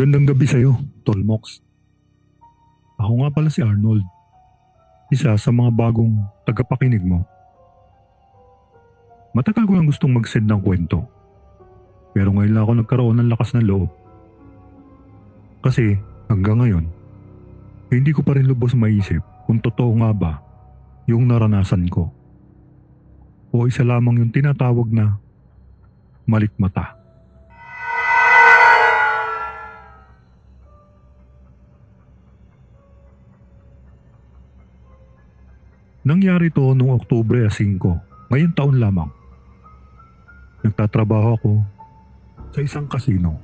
Magandang gabi sa'yo, Tolmox. Ako nga pala si Arnold. Isa sa mga bagong tagapakinig mo. Matagal ko lang gustong mag-send ng kwento. Pero ngayon lang ako nagkaroon ng lakas ng loob. Kasi hanggang ngayon, hindi ko pa rin lubos maisip kung totoo nga ba yung naranasan ko. O isa lamang yung tinatawag na malikmata. Nangyari to noong Oktubre 5, ngayon taon lamang. Nagtatrabaho ako sa isang kasino.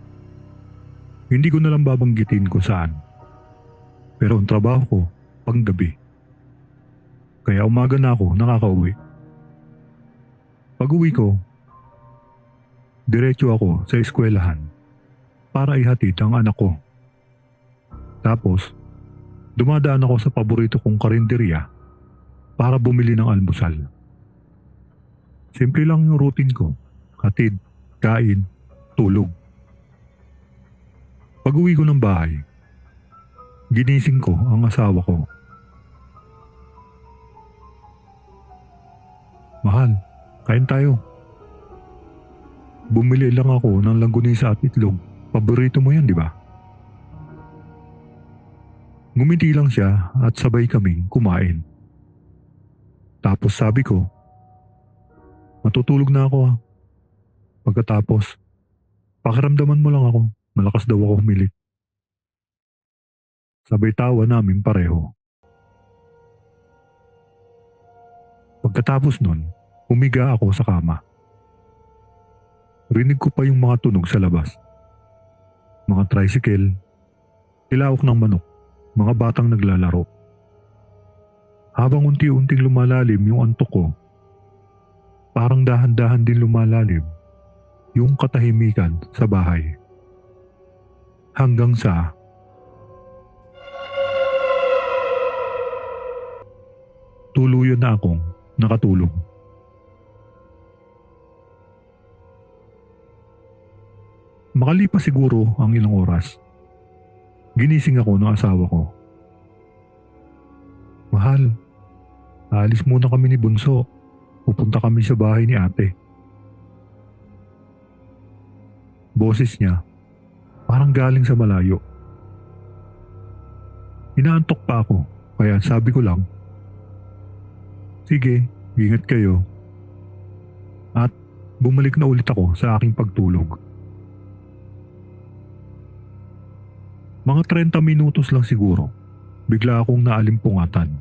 Hindi ko na lang babanggitin kung saan. Pero ang trabaho ko, panggabi. Kaya umaga na ako nakakauwi. Pag uwi ko, diretso ako sa eskwelahan para ihatid ang anak ko. Tapos, dumadaan ako sa paborito kong karinderya para bumili ng almusal. Simple lang yung routine ko. Hatid, kain, tulog. Pag uwi ko ng bahay, ginising ko ang asawa ko. Mahal, kain tayo. Bumili lang ako ng langgunisa at itlog. Paborito mo yan, di ba? Ngumiti lang siya at sabay kaming kumain. Tapos sabi ko, matutulog na ako ha. Pagkatapos, pakiramdaman mo lang ako, malakas daw ako humilik. Sabay tawa namin pareho. Pagkatapos nun, humiga ako sa kama. Rinig ko pa yung mga tunog sa labas. Mga tricycle, ilawak ng manok, mga batang naglalaro. Habang unti-unting lumalalim yung antok ko, parang dahan-dahan din lumalalim yung katahimikan sa bahay. Hanggang sa tuluyan na akong nakatulog. Makalipas siguro ang ilang oras, ginising ako ng asawa ko. Alis muna kami ni Bunso. Pupunta kami sa bahay ni ate. Boses niya, parang galing sa malayo. Inaantok pa ako, kaya sabi ko lang, Sige, ingat kayo. At bumalik na ulit ako sa aking pagtulog. Mga 30 minutos lang siguro, bigla akong naalimpungatan.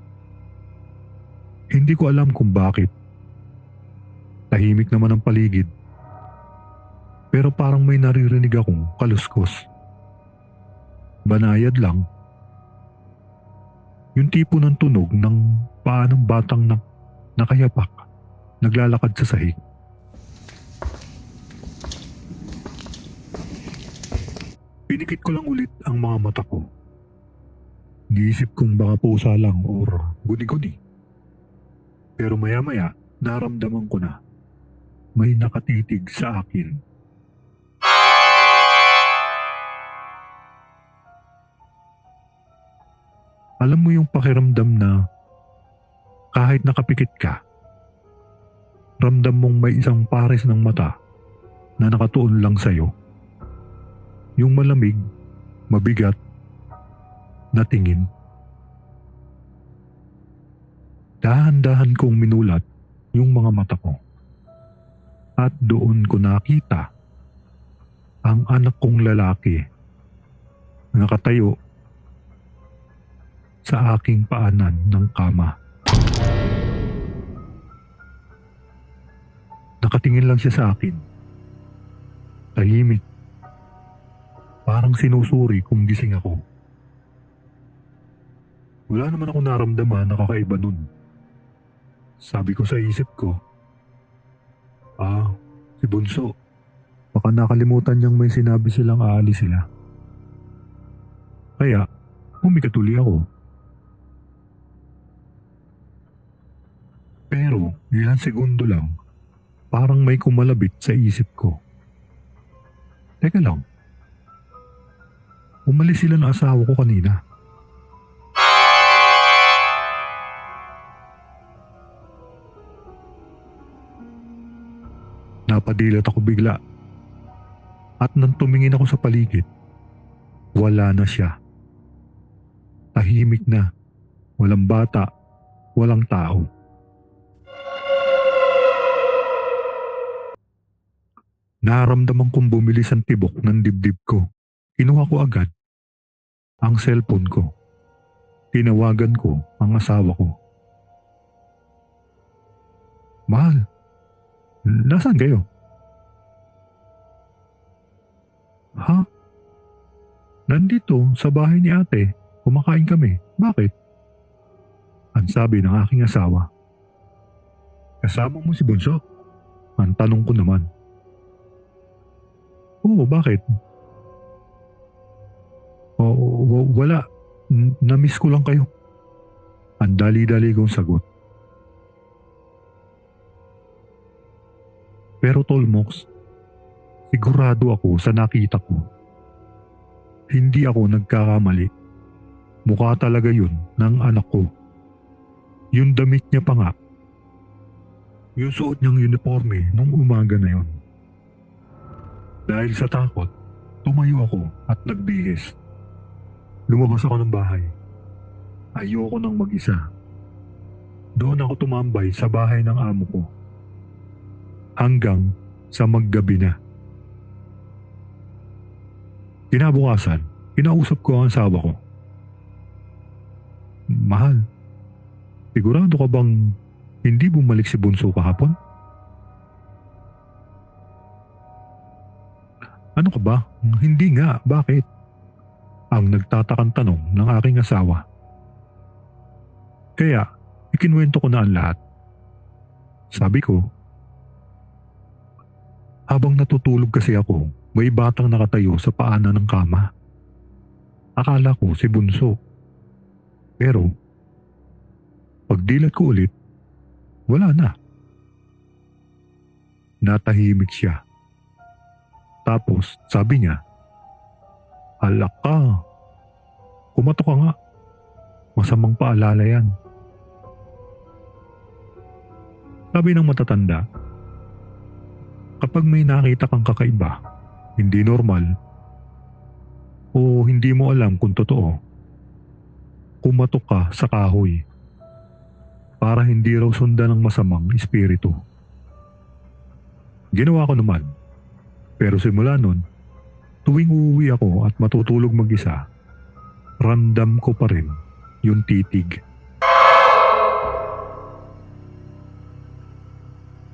Hindi ko alam kung bakit. Tahimik naman ang paligid. Pero parang may naririnig akong kaluskos. Banayad lang. Yung tipo ng tunog ng paa ng batang na nakayapak, naglalakad sa sahig. Pinikit ko lang ulit ang mga mata ko. Giisip kong baka pusa lang or guni-guni. Pero maya-maya, naramdaman ko na may nakatitig sa akin. Alam mo yung pakiramdam na kahit nakapikit ka, ramdam mong may isang pares ng mata na nakatuon lang sa'yo. Yung malamig, mabigat, na Dahan-dahan kong minulat yung mga mata ko. At doon ko nakita ang anak kong lalaki na nakatayo sa aking paanan ng kama. Nakatingin lang siya sa akin. Tahimik. Parang sinusuri kung gising ako. Wala naman ako naramdaman na kakaiba nun. Sabi ko sa isip ko, Ah, si Bunso. Baka nakalimutan niyang may sinabi silang aalis sila. Kaya, humikatuli ako. Pero, ilang segundo lang, parang may kumalabit sa isip ko. Teka lang. umalis sila ng asawa ko kanina. Napadilat ako bigla. At nang tumingin ako sa paligid, wala na siya. Tahimik na, walang bata, walang tao. Naramdaman kong bumilis ang tibok ng dibdib ko. Kinuha ko agad ang cellphone ko. Tinawagan ko ang asawa ko. Mahal, nasaan kayo? Ha? Nandito sa bahay ni ate. Kumakain kami. Bakit? Ang sabi ng aking asawa. Kasama mo si Bunso? Ang tanong ko naman. Oo, bakit? O, w- wala. Na-miss ko lang kayo. Ang dali-dali kong sagot. Pero Tolmox, sigurado ako sa nakita ko. Hindi ako nagkakamali. Mukha talaga yun ng anak ko. Yung damit niya pa nga. Yung suot niyang uniforme nung umaga na yun. Dahil sa takot, tumayo ako at nagbihis. Lumabas ako ng bahay. Ayoko nang mag-isa. Doon ako tumambay sa bahay ng amo ko. Hanggang sa maggabi na. Kinabukasan, kinausap ko ang asawa ko. Mahal, sigurado ka bang hindi bumalik si Bunso kahapon? Ano ka ba? Hindi nga, bakit? Ang nagtatakang tanong ng aking asawa. Kaya, ikinwento ko na ang lahat. Sabi ko, habang natutulog kasi ako, may batang nakatayo sa paanan ng kama. Akala ko si Bunso. Pero, pagdilat ko ulit, wala na. Natahimik siya. Tapos sabi niya, Alak ka. Kumato ka nga. Masamang paalala yan. Sabi ng matatanda, kapag may nakita kang kakaiba, hindi normal, o hindi mo alam kung totoo, kumatok ka sa kahoy para hindi raw sundan ng masamang espiritu. Ginawa ko naman. Pero simula nun, tuwing uuwi ako at matutulog mag-isa, randam ko pa rin yung titig.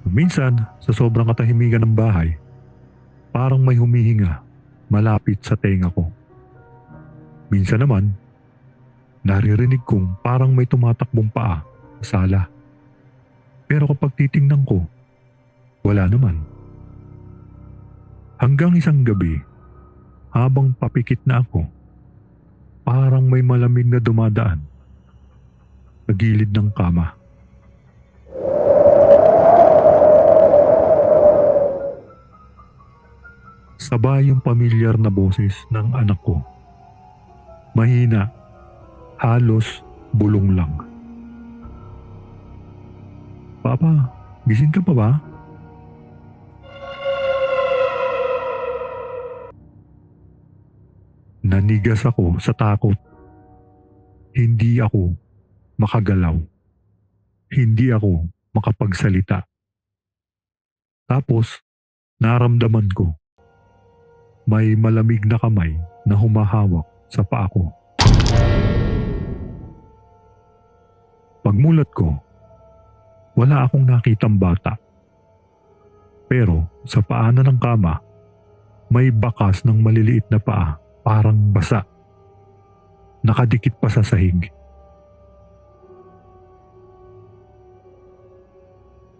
Minsan, sa sobrang katahimikan ng bahay, parang may humihinga malapit sa tenga ko. Minsan naman, naririnig kong parang may tumatakbong paa sa sala. Pero kapag titingnan ko, wala naman. Hanggang isang gabi, habang papikit na ako, parang may malamig na dumadaan sa gilid ng kama. Sabay yung pamilyar na boses ng anak ko. Mahina, halos bulong lang. Papa, gising ka pa ba? Nanigas ako sa takot. Hindi ako makagalaw. Hindi ako makapagsalita. Tapos, naramdaman ko. May malamig na kamay na humahawak sa paa ko. Pagmulat ko, wala akong nakitang bata. Pero sa paanan ng kama, may bakas ng maliliit na paa parang basa. Nakadikit pa sa sahig.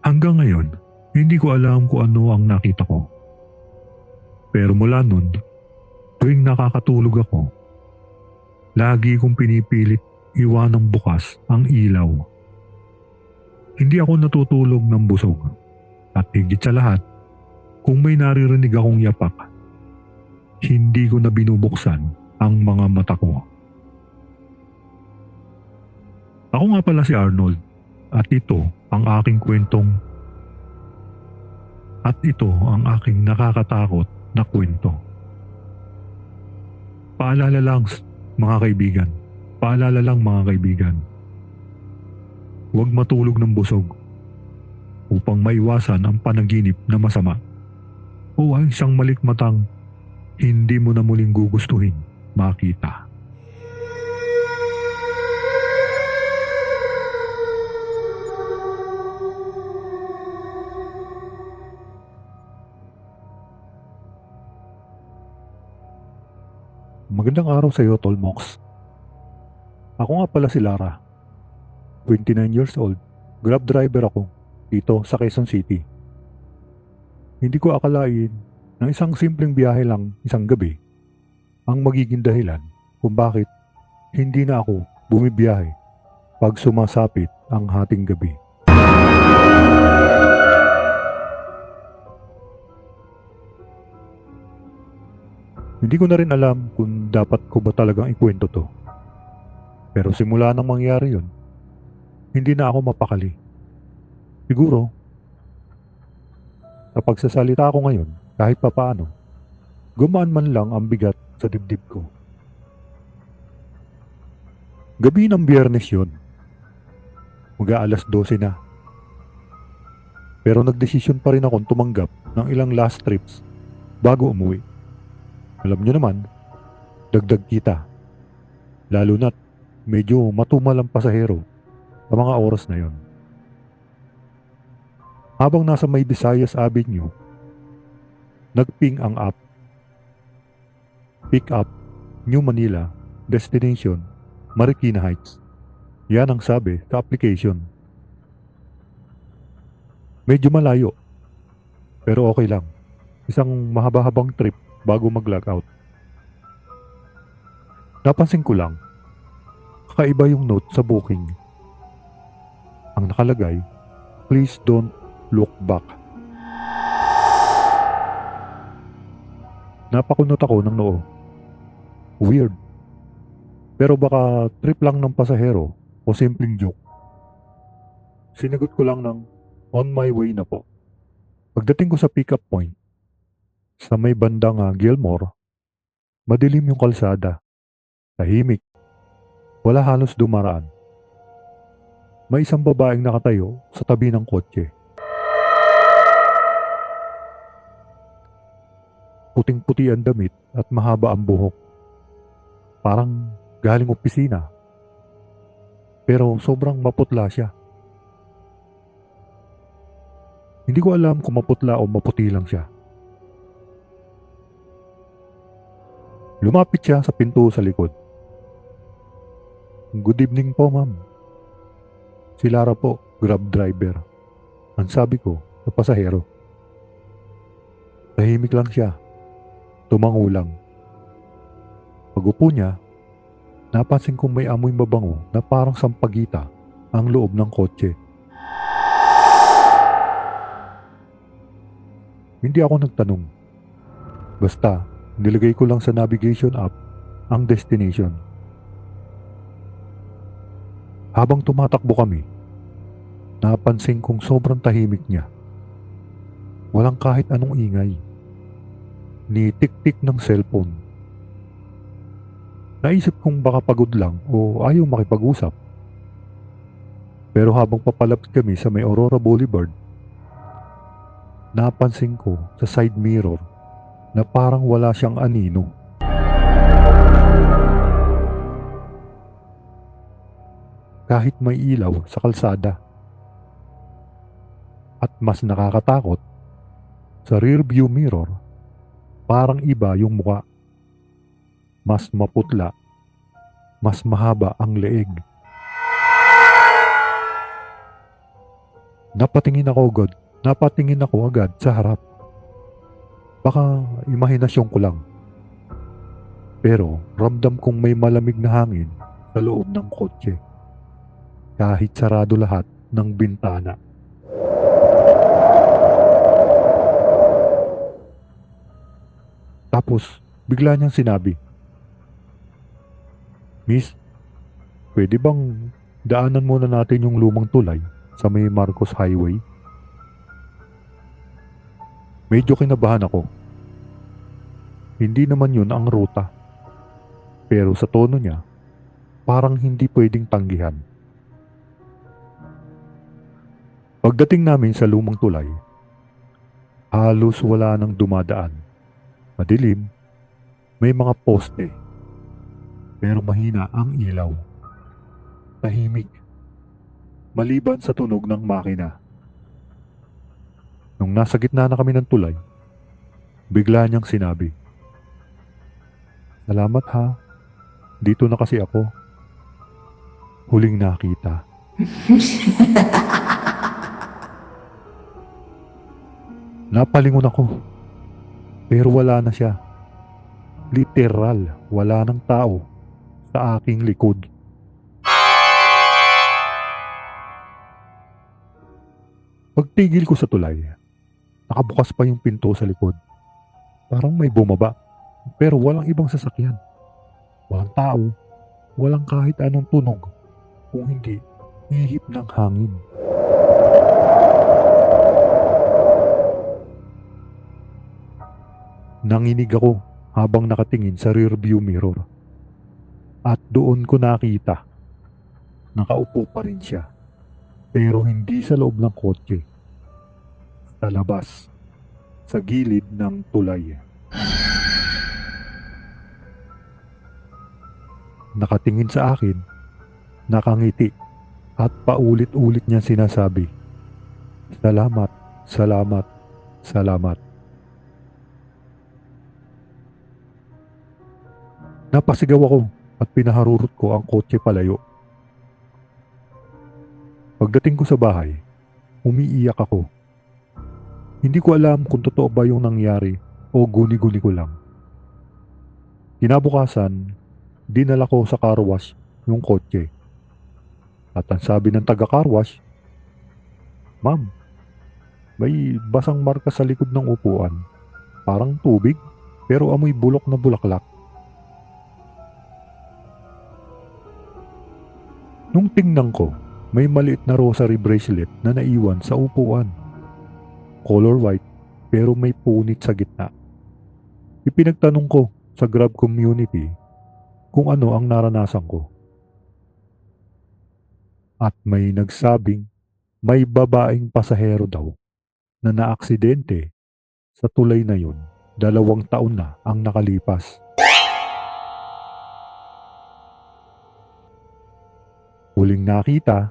Hanggang ngayon, hindi ko alam kung ano ang nakita ko. Pero mula nun, tuwing nakakatulog ako, lagi kong pinipilit iwanang bukas ang ilaw. Hindi ako natutulog ng busog. At higit sa lahat, kung may naririnig akong yapak, hindi ko na binubuksan ang mga mata ko. Ako nga pala si Arnold at ito ang aking kwentong at ito ang aking nakakatakot na kwento. Paalala lang mga kaibigan, paalala lang mga kaibigan. Huwag matulog ng busog upang maiwasan ang panaginip na masama o ang isang malikmatang hindi mo na muling gugustuhin makita. Magandang araw sa iyo, Tolmox. Ako nga pala si Lara. 29 years old. Grab driver ako dito sa Quezon City. Hindi ko akalain na isang simpleng biyahe lang isang gabi ang magiging dahilan kung bakit hindi na ako bumibiyahe pag sumasapit ang hating gabi. Hindi ko na rin alam kung dapat ko ba talagang ikwento to. Pero simula nang mangyari yun, hindi na ako mapakali. Siguro, sa pagsasalita ko ngayon, kahit papaano, gumaan man lang ang bigat sa dibdib ko. Gabi ng biyernes yun. Mga alas 12 na. Pero nagdesisyon pa rin akong tumanggap ng ilang last trips bago umuwi. Alam nyo naman, dagdag kita. Lalo na't medyo matumal ang pasahero sa mga oras na yon. Habang nasa may Visayas Avenue, nagping ang app. Pick up, New Manila, destination, Marikina Heights. Yan ang sabi sa application. Medyo malayo, pero okay lang. Isang mahaba-habang trip bago mag-log out. Napansin ko lang, kakaiba yung note sa booking. Ang nakalagay, please don't look back. Napakunot ako ng noo. Weird. Pero baka trip lang ng pasahero o simpleng joke. Sinagot ko lang ng on my way na po. Pagdating ko sa pickup point, sa may bandang uh, Gilmore, madilim yung kalsada. Tahimik. Wala halos dumaraan. May isang babaeng nakatayo sa tabi ng kotse. Puting-puti ang damit at mahaba ang buhok. Parang galing opisina. Pero sobrang maputla siya. Hindi ko alam kung maputla o maputi lang siya. Lumapit siya sa pinto sa likod. Good evening po, ma'am. Si Lara po, grab driver. Ang sabi ko sa pasahero. Tahimik lang siya. Tumango lang. Pagupo niya, napansin kong may amoy mabango na parang sampagita ang loob ng kotse. Hindi ako nagtanong. Basta, nilagay ko lang sa navigation app ang destination. Habang tumatakbo kami, napansin kong sobrang tahimik niya. Walang kahit anong ingay. Ni tik-tik ng cellphone. Naisip kong baka pagod lang o ayaw makipag-usap. Pero habang papalapit kami sa may Aurora Boulevard, napansin ko sa side mirror na parang wala siyang anino. Kahit may ilaw sa kalsada. At mas nakakatakot, sa rear view mirror, parang iba yung muka. Mas maputla, mas mahaba ang leeg. Napatingin ako agad, napatingin ako agad sa harap. Baka imahinasyon ko lang. Pero ramdam kong may malamig na hangin sa loob ng kotse. Kahit sarado lahat ng bintana. Tapos bigla niyang sinabi, Miss, pwede bang daanan muna natin yung lumang tulay sa may Marcos Highway? Medyo kinabahan ako. Hindi naman yun ang ruta. Pero sa tono niya, parang hindi pwedeng tanggihan. Pagdating namin sa lumang tulay, halos wala nang dumadaan. Madilim, may mga poste, pero mahina ang ilaw. Tahimik, maliban sa tunog ng makina. Nung nasa gitna na kami ng tulay, bigla niyang sinabi, Salamat ha, dito na kasi ako. Huling nakita. Napalingon ako. Pero wala na siya. Literal, wala ng tao sa aking likod. Pagtigil ko sa tulay, nakabukas pa yung pinto sa likod. Parang may bumaba, pero walang ibang sasakyan. Walang tao, walang kahit anong tunog, kung hindi ihip ng hangin. Nanginig ako habang nakatingin sa rearview mirror. At doon ko nakita, nakaupo pa rin siya. Pero hindi sa loob ng kotse. Sa labas, sa gilid ng tulay. Nakatingin sa akin, nakangiti at paulit-ulit niya sinasabi, Salamat, salamat, salamat. Napasigaw ako at pinaharurot ko ang kotse palayo. Pagdating ko sa bahay, umiiyak ako. Hindi ko alam kung totoo ba yung nangyari o guni-guni ko lang. Kinabukasan, dinala ko sa car wash yung kotse. At ang sabi ng taga car wash, Ma'am, may basang marka sa likod ng upuan. Parang tubig, pero amoy bulok na bulaklak. Nung tingnan ko, may maliit na rosary bracelet na naiwan sa upuan. Color white pero may punit sa gitna. Ipinagtanong ko sa Grab community kung ano ang naranasan ko. At may nagsabing may babaeng pasahero daw na naaksidente sa tulay na yun dalawang taon na ang nakalipas. Huling nakita,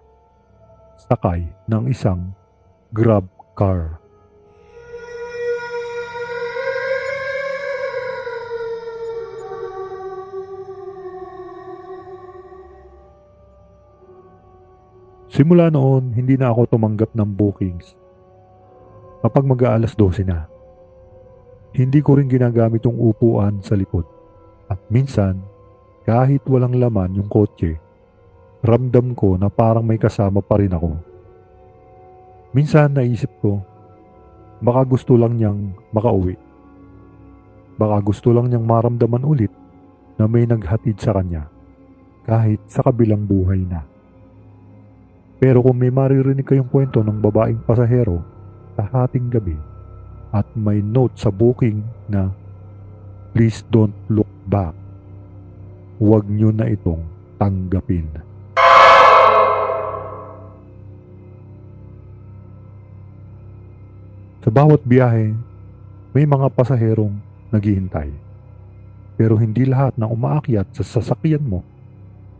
sakay ng isang grab car. Simula noon, hindi na ako tumanggap ng bookings. Kapag mag-aalas 12 na, hindi ko rin ginagamit yung upuan sa likod. At minsan, kahit walang laman yung kotse, ramdam ko na parang may kasama pa rin ako. Minsan naisip ko, baka gusto lang niyang makauwi. Baka gusto lang niyang maramdaman ulit na may naghatid sa kanya kahit sa kabilang buhay na. Pero kung may maririnig kayong kwento ng babaeng pasahero sa hating gabi at may note sa booking na please don't look back, huwag niyo na itong tanggapin. Sa bawat biyahe, may mga pasaherong naghihintay. Pero hindi lahat ng umaakyat sa sasakyan mo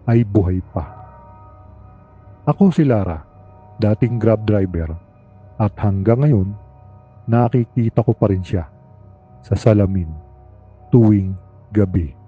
ay buhay pa. Ako si Lara, dating grab driver at hanggang ngayon nakikita ko pa rin siya sa salamin tuwing gabi.